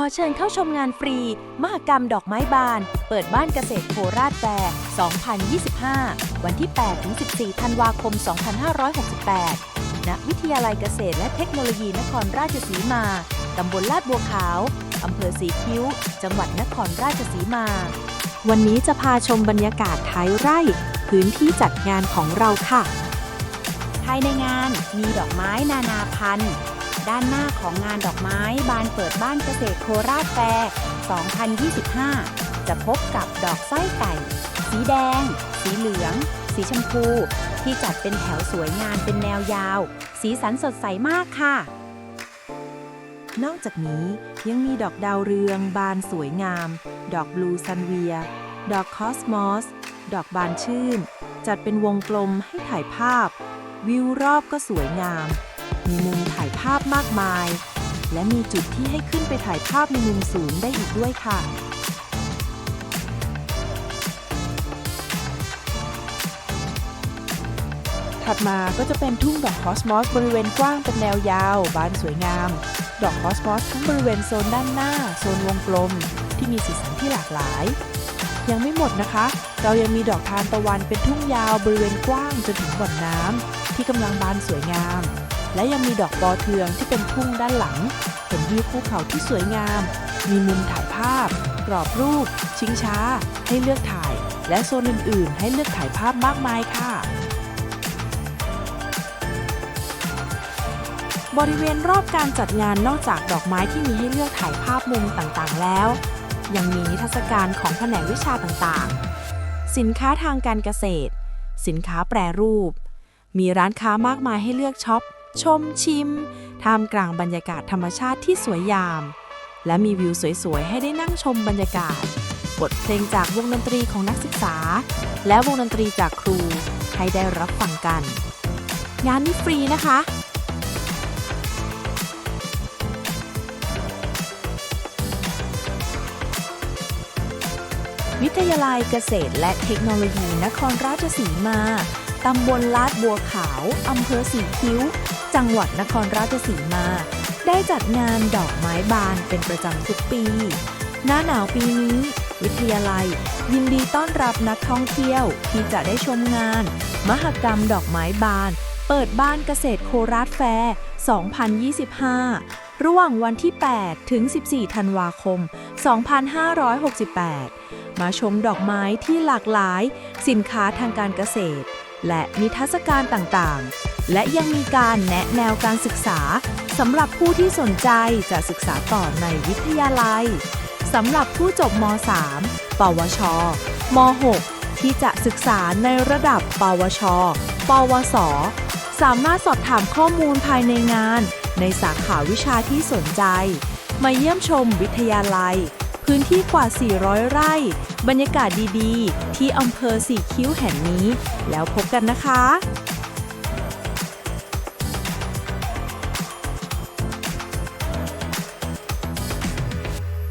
ขอเชิญเข้าชมงานฟรี มหกรรมดอกไม้บาน เปิดบ้านเกษตรโคราชแฟร์ 2025 วันที่ 8-14 ธันวาคม 2568 ณ วิทยาลัยเกษตรและเทคโนโลยีนครราชสีมา ตำบลลาดบัวขาว อำเภอสีคิ้ว จังหวัดนครราชสีมา วันนี้จะพาชมบรรยากาศท้ายไร่ พื้นที่จัดงานของเราค่ะ ภายในงานมีดอกไม้นานาพันธุ์ ด้านหน้าของงานดอกไม้บานเปิดบ้านเกษตรโคราชแฟร์ 2025 จะพบกับดอกสร้อยไก่ สีแดง สีเหลือง สีชมพู ที่จัดเป็นแถวสวยงามเป็นแนวยาว สีสันสดใสมากค่ะ นอกจากนี้ยังมีดอกดาวเรือง บานสวยงาม ดอกบลูซันเวีย ดอกคอสมอส ดอกบานชื่น จัดเป็นวงกลมให้ถ่ายภาพ วิวรอบก็สวยงาม มีมุมถ่ายภาพมากมาย และมีจุดที่ให้ขึ้นไปถ่ายภาพในมุมสูงได้อีกด้วยค่ะ ถัดมาก็จะเป็นทุ่งดอกคอสมอสบริเวณกว้างเป็นแนวยาว บานสวยงาม ดอกคอสมอสทั้งบริเวณโซนด้านหน้า โซนวงกลม ที่มีสีสันที่หลากหลายยังไม่หมดนะคะ เรายังมีดอกทานตะวันเป็นทุ่งยาวบริเวณกว้างจนถึงบ่อนน้ำ ที่กำลังบานสวยงาม และยังมีดอกปอเทืองที่เป็นทุ่งด้านหลัง เห็นวิวภูเขาที่สวยงาม มีมุมถ่ายภาพ กรอบรูป ชิงช้า ให้เลือกถ่าย และโซนอื่น ๆ ให้เลือกถ่ายภาพมากมายค่ะ บริเวณรอบการจัดงานนอกจากดอกไม้ที่มีให้เลือกถ่ายภาพมุมต่างๆ แล้ว ยังมีนิทรรศการของแผนกวิชาต่างๆ สินค้าทางการเกษตร สินค้าแปรรูป มีร้านค้ามากมายให้เลือกช็อป ชมชิม ท่ามกลางบรรยากาศธรรมชาติที่สวยงาม และมีวิวสวยๆ ให้ได้นั่งชมบรรยากาศ บทเพลงจากวงดนตรีของนักศึกษา และวงดนตรีจากครู ให้ได้รับฟังกัน งานนี้ฟรีนะคะวิทยาลัยเกษตรและเทคโนโลยีนครราชสีมา ตำบลลาดบัวขาว อำเภอสีคิ้ว จังหวัดนครราชสีมา ได้จัดงานดอกไม้บานเป็นประจำทุกปี หน้าหนาวปีนี้ วิทยาลัย ยินดีต้อนรับนักท่องเที่ยวที่จะได้ชมงาน มหกรรมดอกไม้บาน เปิดบ้านเกษตรโคราชแฟร์2025 ระหว่างวันที่ 8 ถึง 14 ธันวาคม 2568 มาชมดอกไม้ที่หลากหลาย สินค้าทางการเกษตร และนิทรรศการต่างๆ และยังมีการแนะแนวการศึกษาสำหรับผู้ที่สนใจจะศึกษาต่อในวิทยาลัยสำหรับผู้จบม .3 ปวช ม .6 ที่จะศึกษาในระดับ ปวช ปวส สามารถสอบถามข้อมูลภายในงาน ในสาขาวิชาที่สนใจ มาเยี่ยมชมวิทยาลัย พื้นที่กว่า 400 ไร่ บรรยากาศดีๆ ที่อำเภอสีคิ้วแห่งนี้ แล้วพบกันนะคะ